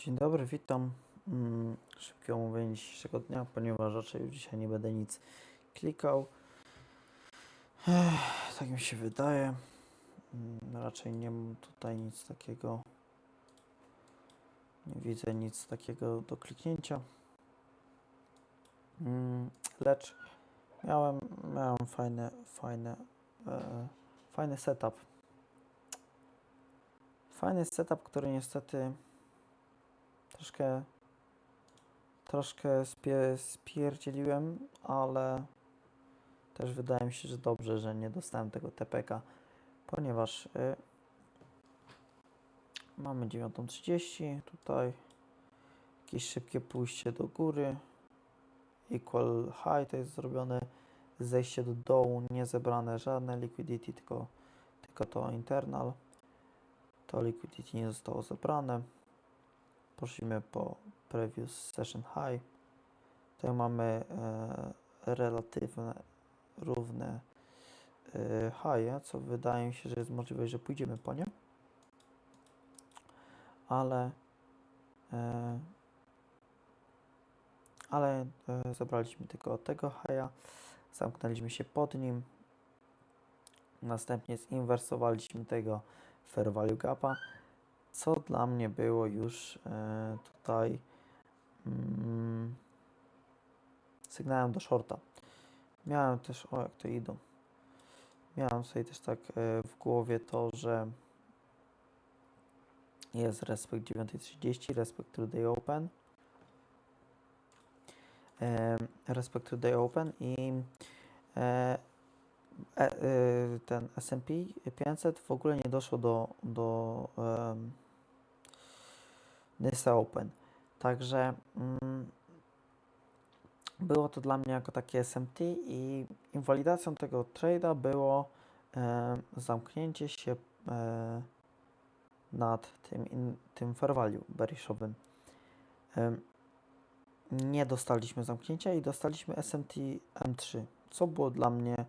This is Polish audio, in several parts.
Dzień dobry, witam. Mm, Szybkie omówienie dzisiejszego dnia, ponieważ raczej już dzisiaj nie będę nic klikał. Ech, tak mi się wydaje. Mm, Raczej nie mam tutaj nic takiego. Nie widzę nic takiego do kliknięcia. Mm, Lecz miałem, miałem fajne, fajne, e, fajny setup. Fajny setup, który niestety troszkę troszkę spie, spierdzieliłem, ale też wydaje mi się, że dobrze, że nie dostałem tego TPK, ponieważ y, mamy 9.30 tutaj jakieś szybkie pójście do góry equal high to jest zrobione zejście do dołu, nie zebrane żadne liquidity, tylko, tylko to internal to liquidity nie zostało zebrane Poszliśmy po previous session high. Tutaj mamy e, relatywne, równe e, high, co wydaje się, że jest możliwość, że pójdziemy po nie. Ale e, ale e, zabraliśmy tylko tego higha, zamknęliśmy się pod nim. Następnie zinwersowaliśmy tego fair value gapa co dla mnie było już e, tutaj mm, sygnałem do shorta. Miałem też, o jak to idą, miałem sobie też tak e, w głowie to, że jest respekt 9.30, respekt to day open, e, respekt to day open i ten S&P 500 w ogóle nie doszło do, do um, Nysa Open. Także mm, było to dla mnie jako takie SMT i inwalidacją tego trade'a było e, zamknięcie się e, nad tym, in, tym fair value bearishowym. E, nie dostaliśmy zamknięcia i dostaliśmy SMT M3, co było dla mnie e,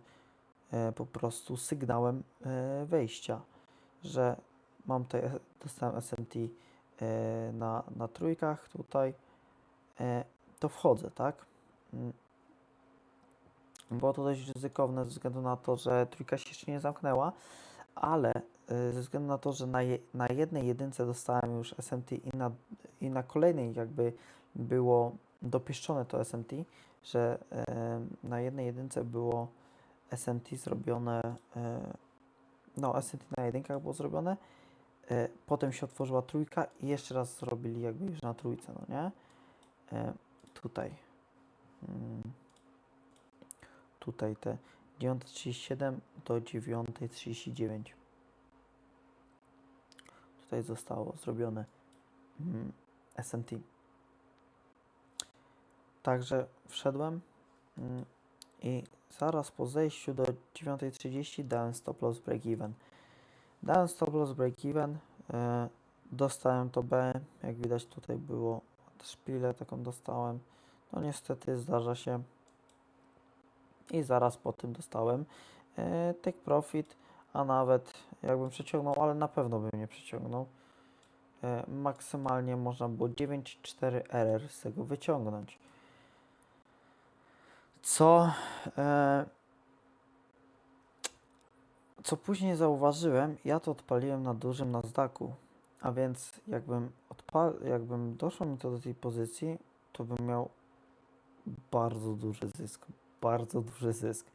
po prostu sygnałem e, wejścia, że mam tutaj, dostałem SMT e, na, na trójkach tutaj, e, to wchodzę, tak? Mm. Było to dość ryzykowne ze względu na to, że trójka się jeszcze nie zamknęła, ale e, ze względu na to, że na, je, na jednej jedynce dostałem już SMT i na, i na kolejnej jakby było dopieszczone to SMT, że e, na jednej jedynce było SMT zrobione, e, no SMT na jedynkach było zrobione, e, potem się otworzyła trójka i jeszcze raz zrobili jakby już na trójce, no nie? E, tutaj. Mm, tutaj te 9.37 do 9.39. Tutaj zostało zrobione mm, SMT. Także wszedłem mm, i zaraz po zejściu do 9.30 dałem stop loss break even. Dałem stop loss break even, e, dostałem to B, jak widać tutaj było szpilę taką dostałem. No niestety zdarza się. I zaraz po tym dostałem e, take profit, a nawet jakbym przeciągnął, ale na pewno bym nie przeciągnął. E, maksymalnie można było 9,4 RR z tego wyciągnąć. Co, e, co później zauważyłem, ja to odpaliłem na dużym Nasdaqu, a więc jakbym, odpal, jakbym doszło mi to do tej pozycji, to bym miał bardzo duży zysk, bardzo duży zysk,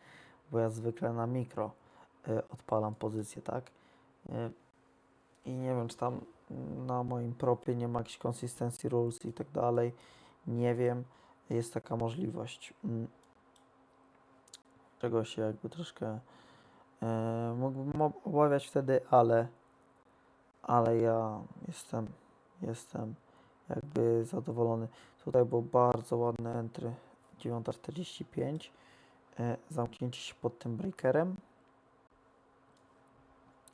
bo ja zwykle na mikro e, odpalam pozycję, tak? E, I nie wiem, czy tam na moim propie nie ma jakichś consistency rules i tak dalej. Nie wiem, jest taka możliwość. Mm, czego się jakby troszkę e, mógłbym ob- obawiać wtedy, ale ale ja jestem jestem jakby zadowolony. Tutaj było bardzo ładne entry 9.45 e, zamknięcie się pod tym breakerem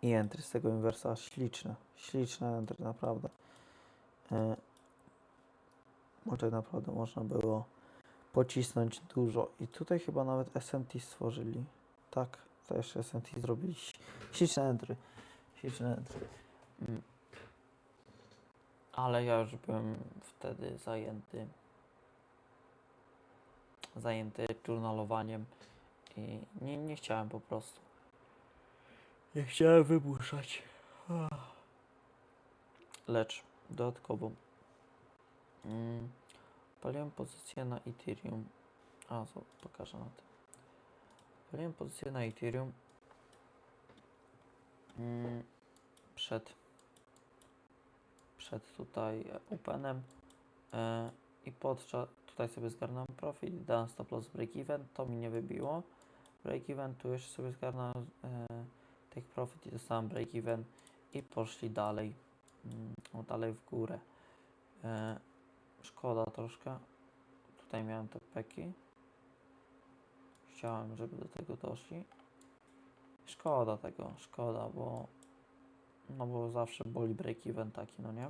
i entry z tego inwersa śliczne, śliczne entry naprawdę. E, bo tak naprawdę można było pocisnąć dużo. I tutaj chyba nawet SMT stworzyli. Tak, to jeszcze SMT zrobili. Śliczne entry. Śliczne entry. Mm. ale ja już byłem wtedy zajęty zajęty journalowaniem i nie, nie chciałem po prostu. Nie chciałem wymuszać. Lecz dodatkowo mm, paliłem pozycję na Ethereum. A, co pokażę na tym. Paliłem pozycję na Ethereum mm, przed przed tutaj Openem e, i podczas tutaj sobie zgarnąłem profit, dałem stop loss break even, to mi nie wybiło. Break even, tu jeszcze sobie zgarnąłem e, tych profit i dostałem break even i poszli dalej, o, dalej w górę. E, szkoda troszkę, tutaj miałem te peki. Chciałem, żeby do tego doszli. Szkoda tego, szkoda, bo no bo zawsze boli break even taki, no nie?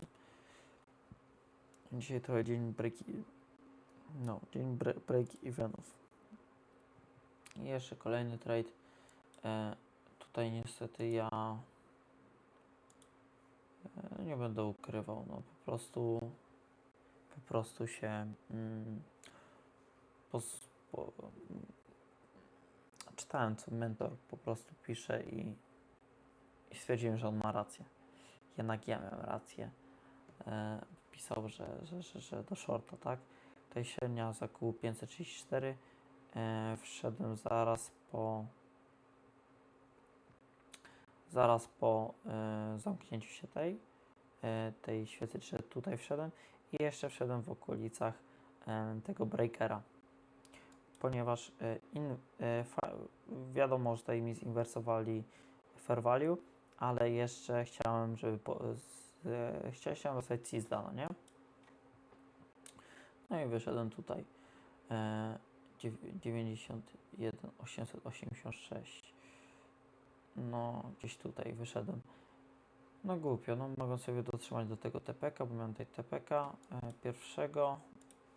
Dzisiaj trochę dzień break no, dzień bre break evenów. I jeszcze kolejny trade. E, tutaj niestety ja e, nie będę ukrywał, no po prostu po prostu się mm, pos, po, czytałem co mentor po prostu pisze i i stwierdziłem, że on ma rację. Jednak ja miałem rację. E, pisał, że, że, że, że do shorta, tak? Tutaj średnia za kół 534. E, wszedłem zaraz po zaraz po e, zamknięciu się tej e, tej świecy, czy tutaj wszedłem i jeszcze wszedłem w okolicach tego breakera ponieważ e, in, e, wiadomo, że tutaj mi zinwersowali fair value ale jeszcze chciałem, żeby po, z, e, chciałem dostać CISDA, no nie? No i wyszedłem tutaj. E, 91 886. No, gdzieś tutaj wyszedłem. No głupio, no mogę sobie dotrzymać do tego TPK, bo miałem tutaj TPK e, pierwszego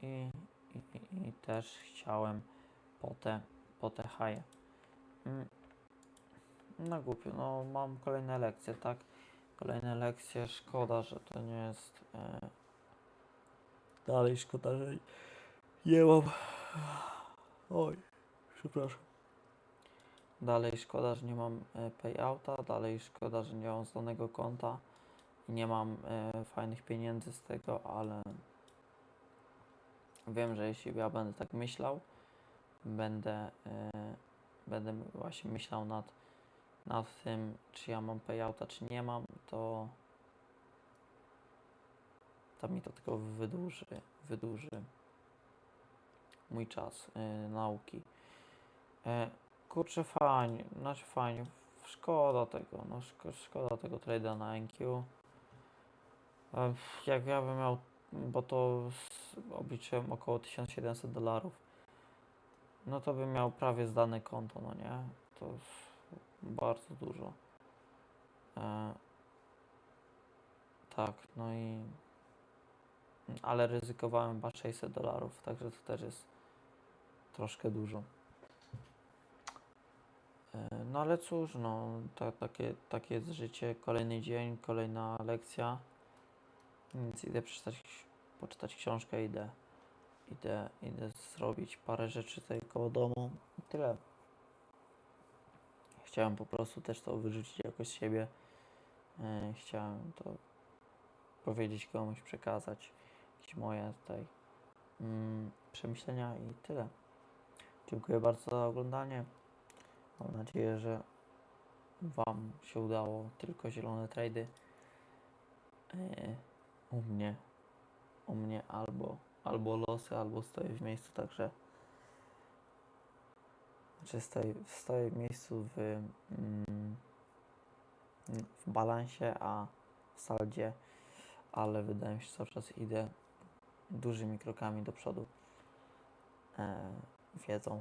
i, i, i, i też chciałem po te, po te haje. Mm. No głupio, no mam kolejne lekcje, tak? Kolejne lekcje, szkoda, że to nie jest... E... Dalej szkoda, że nie mam... Oj, przepraszam. Dalej szkoda, że nie mam e, payouta, dalej szkoda, że nie mam zdanego konta i nie mam e, fajnych pieniędzy z tego, ale wiem, że jeśli ja będę tak myślał, będę, e, będę właśnie myślał nad nad tym, czy ja mam payouta, czy nie mam, to to mi to tylko wydłuży, wydłuży mój czas nauki. Kurczę, fajnie, znaczy fajnie, szkoda tego, no szko, szkoda tego trade'a na NQ. E, jak ja bym miał, bo to obliczyłem około 1700 dolarów, no to bym miał prawie zdane konto, no nie? To bardzo dużo. E, tak, no i ale ryzykowałem chyba 600 dolarów, także to też jest troszkę dużo. E, no ale cóż, no takie, takie jest życie. Kolejny dzień, kolejna lekcja. Więc idę przeczytać, poczytać książkę, idę, idę, idę zrobić parę rzeczy tutaj koło domu. I tyle chciałem po prostu też to wyrzucić jakoś z siebie. E, chciałem to powiedzieć komuś, przekazać jakieś moje tutaj mm, przemyślenia i tyle. Dziękuję bardzo za oglądanie. Mam nadzieję, że Wam się udało tylko zielone trady. E, u mnie, u mnie albo, albo losy, albo stoję w miejscu, także czy stoję, stoję w miejscu w, mm, w balansie, a w saldzie, ale wydaje mi się, że cały czas idę dużymi krokami do przodu e, wiedzą.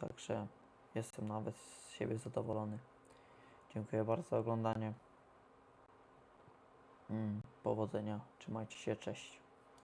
Także jestem nawet z siebie zadowolony. Dziękuję bardzo za oglądanie. Mm, powodzenia. Trzymajcie się. Cześć.